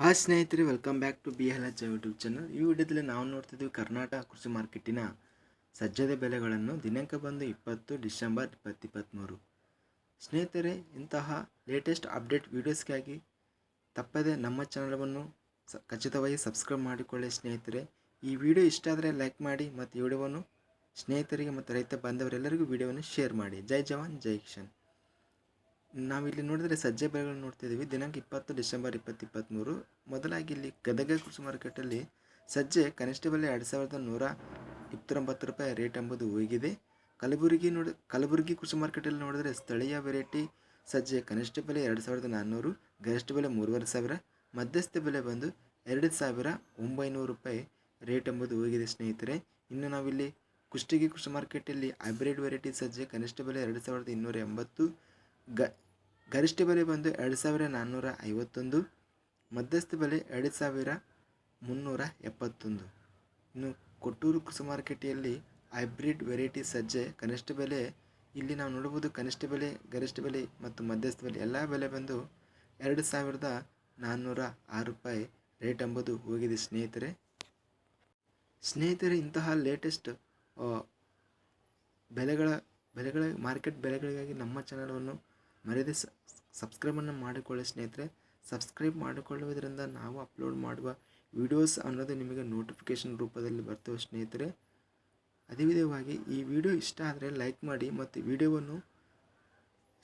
Hi ಸ್ನೇಹಿತರೆ welcome back to B L H YouTube channel ಈ ವಿಡಿಯೋದಲ್ಲಿ ನಾವು ನೋಡ್ತಿದ್ದೀವಿ ಕರ್ನಾಟಕ ಕೃಷಿ ಮಾರ್ಕೆಟಿನ ಸಜ್ಜದ ಬೆಲೆಗಳನ್ನು ದಿನಾಂಕ ಬಂದು ಇಪ್ಪತ್ತು ಡಿಸೆಂಬರ್ ಇಪ್ಪತ್ತಿಪ್ಪತ್ತ್ಮೂರು ಸ್ನೇಹಿತರೆ, ಇಂತಹ ಲೇಟೆಸ್ಟ್ ಅಪ್ಡೇಟ್ ವೀಡಿಯೋಸ್ಗಾಗಿ ತಪ್ಪದೆ ನಮ್ಮ ಚಾನಲನ್ನು ಸ, ಖಚಿತವಾಗಿ ಸಬ್ಸ್ಕ್ರೈಬ್ ಮಾಡಿಕೊಳ್ಳಿ ಸ್ನೇಹಿತರೆ. ಈ ವಿಡಿಯೋ ಇಷ್ಟ ಆದರೆ ಲೈಕ್ ಮಾಡಿ ಮತ್ತು ಈ ವಿಡಿಯೋವನ್ನು ಸ್ನೇಹಿತರಿಗೆ ಮತ್ತು ರೈತ ಬಾಂಧವರೆಲ್ಲರಿಗೂ ವಿಡಿಯೋವನ್ನು ಶೇರ್ ಮಾಡಿ. ಜೈ ಜವಾನ್, ಜೈ ಕಿಶನ್ ನಾವಿಲ್ಲಿ ನೋಡಿದರೆ ಸಜ್ಜೆ ಬೆಳೆಗಳನ್ನು ನೋಡ್ತಿದ್ದೀವಿ ದಿನಾಂಕ ಇಪ್ಪತ್ತು, ಡಿಸೆಂಬರ್ ಇಪ್ಪತ್ತು ಇಪ್ಪತ್ತ್ಮೂರು ಮೊದಲಾಗಿ ಇಲ್ಲಿ ಗದಗ ಕೃಷಿ ಮಾರುಕಟ್ಟೆಯಲ್ಲಿ ಸಜ್ಜೆ ಕನಿಷ್ಠ ಬೆಲೆ ಎರಡು ಸಾವಿರದ ನೂರ ಇಪ್ಪತ್ತೊಂಬತ್ತು ರೂಪಾಯಿ ರೇಟ್ ಎಂಬುದು ಹೋಗಿದೆ ಕಲಬುರಗಿ ನೋಡಿ, ಕಲಬುರಗಿ ಕೃಷಿ ಮಾರುಕಟ್ಟೆಯಲ್ಲಿ ನೋಡಿದರೆ ಸ್ಥಳೀಯ ವೆರೈಟಿ ಸಜ್ಜೆ ಕನಿಷ್ಠ ಬೆಲೆ ಎರಡು ಸಾವಿರದ ನಾನ್ನೂರು, ಗರಿಷ್ಠ ಬೆಲೆ ಮೂರುವರೆ ಸಾವಿರ, ಮಧ್ಯಸ್ಥ ಬೆಲೆ ಬಂದು ಎರಡು ಸಾವಿರ ಒಂಬೈನೂರು ರೂಪಾಯಿ ರೇಟ್ ಎಂಬುದು ಹೋಗಿದೆ ಸ್ನೇಹಿತರೆ. ಇನ್ನು ನಾವಿಲ್ಲಿ ಕುಷ್ಟಗಿ ಕೃಷಿ ಮಾರ್ಕೆಟಲ್ಲಿ ಹೈಬ್ರಿಡ್ ವೆರೈಟಿ ಸಜ್ಜೆ ಕನಿಷ್ಠ ಬೆಲೆ ಎರಡು ಸಾವಿರದ ಇನ್ನೂರ ಎಂಬತ್ತು, ಗ ಗರಿಷ್ಠ ಬೆಲೆ ಬಂದು ಎರಡು ಸಾವಿರ ನಾನ್ನೂರ ಐವತ್ತೊಂದು, ಮಧ್ಯಸ್ಥ ಬೆಲೆ ಎರಡು ಸಾವಿರ ಮುನ್ನೂರ ಎಪ್ಪತ್ತೊಂದು. ಇನ್ನು ಕೊಟ್ಟೂರು ಕೃಷಿ ಮಾರುಕಟ್ಟೆಯಲ್ಲಿ ಹೈಬ್ರಿಡ್ ವೆರೈಟಿ ಸಜ್ಜೆ ಕನಿಷ್ಠ ಬೆಲೆ, ಇಲ್ಲಿ ನಾವು ನೋಡ್ಬೋದು ಕನಿಷ್ಠ ಬೆಲೆ, ಗರಿಷ್ಠ ಬೆಲೆ ಮತ್ತು ಮಧ್ಯಸ್ಥ ಬೆಲೆ ಎಲ್ಲ ಬೆಲೆ ಬಂದು ಎರಡು ಸಾವಿರದ ನಾನ್ನೂರ ಆರು ರೂಪಾಯಿ ರೇಟ್ ಎಂಬುದು ಹೋಗಿದೆ ಸ್ನೇಹಿತರೆ. ಸ್ನೇಹಿತರೆ, ಇಂತಹ ಲೇಟೆಸ್ಟ್ ಬೆಲೆಗಳ ಬೆಲೆಗಳ ಮಾರ್ಕೆಟ್ ಬೆಲೆಗಳಿಗಾಗಿ ನಮ್ಮ ಚಾನಲನ್ನು ಮರೆಯದೆ ಸಬ್ಸ್ಕ್ರೈಬನ್ನು ಮಾಡಿಕೊಳ್ಳಿ ಸ್ನೇಹಿತರೆ. ಸಬ್ಸ್ಕ್ರೈಬ್ ಮಾಡಿಕೊಳ್ಳುವುದರಿಂದ ನಾವು ಅಪ್ಲೋಡ್ ಮಾಡುವ ವಿಡಿಯೋಸ್ ಅನ್ನೋದು ನಿಮಗೆ ನೋಟಿಫಿಕೇಷನ್ ರೂಪದಲ್ಲಿ ಬರ್ತವೆ ಸ್ನೇಹಿತರೆ. ಅದೇ ವಿಧವಾಗಿ ಈ ವಿಡಿಯೋ ಇಷ್ಟ ಆದರೆ ಲೈಕ್ ಮಾಡಿ ಮತ್ತು ವಿಡಿಯೋವನ್ನು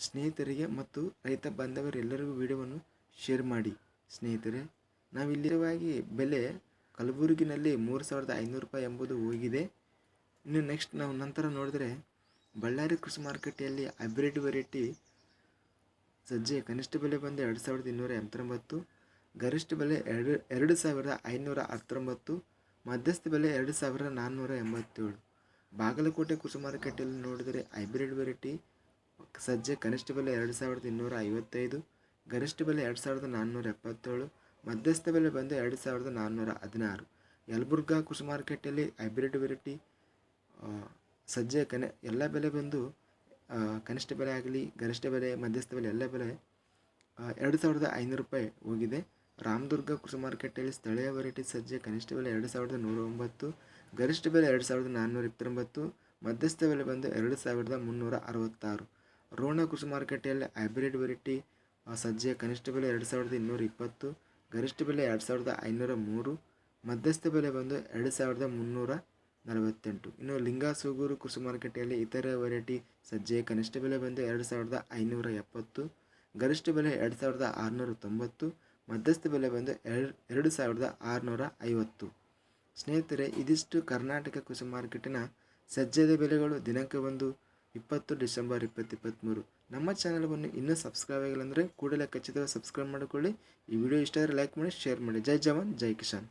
ಸ್ನೇಹಿತರಿಗೆ ಮತ್ತು ರೈತ ಬಾಂಧವರೆಲ್ಲರಿಗೂ ವಿಡಿಯೋವನ್ನು ಶೇರ್ ಮಾಡಿ ಸ್ನೇಹಿತರೆ. ನಾವಿಲ್ಲಿರುವಾಗಿ ಬೆಲೆ ಕಲಬುರಗಿನಲ್ಲಿ ಮೂರು ಸಾವಿರದ ಐನೂರು ರೂಪಾಯಿ ಎಂಬುದು ಹೋಗಿದೆ. ಇನ್ನು ನೆಕ್ಸ್ಟ್ ನಾವು ನಂತರ ನೋಡಿದರೆ ಬಳ್ಳಾರಿ ಕೃಷಿ ಮಾರುಕಟ್ಟೆಯಲ್ಲಿ ಹೈಬ್ರಿಡ್ ವೆರೈಟಿ ಸಜ್ಜೆ ಕನಿಷ್ಠ ಬೆಲೆ ಬಂದು ಎರಡು ಸಾವಿರದ ಇನ್ನೂರ ಎಂಬತ್ತೊಂಬತ್ತು, ಗರಿಷ್ಠ ಬೆಲೆ ಎರಡು ಎರಡು ಸಾವಿರದ ಐನೂರ ಹತ್ತೊಂಬತ್ತು, ಮಧ್ಯಸ್ಥ ಬೆಲೆ ಎರಡು ಸಾವಿರದ ನಾನ್ನೂರ ಎಂಬತ್ತೇಳು. ಬಾಗಲಕೋಟೆ ಕೃಷಿ ಮಾರುಕಟ್ಟೆಯಲ್ಲಿ ನೋಡಿದರೆ ಹೈಬ್ರಿಡ್ ವೆರೈಟಿ, ಸಜ್ಜೆ ಕನಿಷ್ಠ ಬೆಲೆ ಎರಡು ಸಾವಿರದ ಇನ್ನೂರ ಐವತ್ತೈದು, ಗರಿಷ್ಠ ಬೆಲೆ ಎರಡು ಸಾವಿರದ ನಾನ್ನೂರ ಎಪ್ಪತ್ತೇಳು, ಮಧ್ಯಸ್ಥ ಬೆಲೆ ಬಂದು ಎರಡು ಸಾವಿರದ ನಾನ್ನೂರ ಹದಿನಾರು. ಯಲಬುರ್ಗಾ ಕೃಷಿ ಮಾರುಕಟ್ಟೆಯಲ್ಲಿ ಹೈಬ್ರಿಡ್ ವೆರೈಟಿ ಸಜ್ಜೆ ಕನೆ, ಎಲ್ಲ ಬೆಲೆ ಬಂದು ಕನಿಷ್ಠ ಬೆಲೆ ಆಗಲಿ, ಗರಿಷ್ಠ ಬೆಲೆ, ಮಧ್ಯಸ್ಥ ಬೆಲೆ, ಎಲ್ಲ ಬೆಲೆ ಎರಡು ಸಾವಿರದ ಐನೂರು ರೂಪಾಯಿ ಹೋಗಿದೆ. ರಾಮದುರ್ಗ ಕೃಷಿ ಮಾರುಕಟ್ಟೆಯಲ್ಲಿ ಸ್ಥಳೀಯ ವೆರೈಟಿ ಸಜ್ಜೆ ಕನಿಷ್ಠ ಬೆಲೆ ಎರಡು ಸಾವಿರದ ನೂರ ಒಂಬತ್ತು ಗರಿಷ್ಠ ಬೆಲೆ ಎರಡು ಸಾವಿರದ ನಾನ್ನೂರ ಇಪ್ಪತ್ತೊಂಬತ್ತು, ಮಧ್ಯಸ್ಥ ಬೆಲೆ ಬಂದು ಎರಡು ಸಾವಿರದ ಮುನ್ನೂರ ಅರವತ್ತಾರು. ರೋಣ ಕೃಷಿ ಮಾರುಕಟ್ಟೆಯಲ್ಲಿ ಹೈಬ್ರಿಡ್ ವೆರೈಟಿ ಸಜ್ಜೆ ಕನಿಷ್ಠ ಬೆಲೆ ಎರಡು ಸಾವಿರದ ಇನ್ನೂರ ಇಪ್ಪತ್ತು, ಗರಿಷ್ಠ ಬೆಲೆ ಎರಡು ಸಾವಿರದ ಐನೂರ ಮೂರು, ಮಧ್ಯಸ್ಥ ಬೆಲೆ ಬಂದು ಎರಡು ಸಾವಿರದ ಮುನ್ನೂರ ನಲವತ್ತೆಂಟು. ಇನ್ನು ಲಿಂಗಾಸೂಗೂರು ಕೃಷಿ ಮಾರುಕಟ್ಟೆಯಲ್ಲಿ ಇತರ ವೆರೈಟಿ ಸಜ್ಜೆ ಕನಿಷ್ಠ ಬೆಲೆ ಬಂದು ಎರಡು ಸಾವಿರದ ಐನೂರ ಎಪ್ಪತ್ತು, ಗರಿಷ್ಠ ಬೆಲೆ ಎರಡು ಸಾವಿರದ ಆರುನೂರ ತೊಂಬತ್ತು, ಮಧ್ಯಸ್ಥ ಬೆಲೆ ಬಂದು ಎರಡು ಎರಡು ಸಾವಿರದ ಆರುನೂರ ಐವತ್ತು. ಸ್ನೇಹಿತರೆ, ಇದಿಷ್ಟು ಕರ್ನಾಟಕ ಕೃಷಿ ಮಾರ್ಕೆಟಿನ ಸಜ್ಜದ ಬೆಲೆಗಳು ದಿನಕ್ಕೆ ಒಂದು ಇಪ್ಪತ್ತು ಡಿಸೆಂಬರ್ ಇಪ್ಪತ್ತಿಪ್ಪತ್ತ್ಮೂರು ನಮ್ಮ ಚಾನಲ್ವನ್ನು ಇನ್ನೂ ಸಬ್ಸ್ಕ್ರೈಬ್ ಆಗಿಲ್ಲ ಅಂದರೆ ಕೂಡಲೇ ಖಚಿತವಾಗಿ ಸಬ್ಸ್ಕ್ರೈಬ್ ಮಾಡಿಕೊಳ್ಳಿ. ಈ ವಿಡಿಯೋ ಇಷ್ಟ ಆದರೆ ಲೈಕ್ ಮಾಡಿ, ಶೇರ್ ಮಾಡಿ. ಜೈ ಜವಾನ್, ಜೈ ಕಿಶಾನ್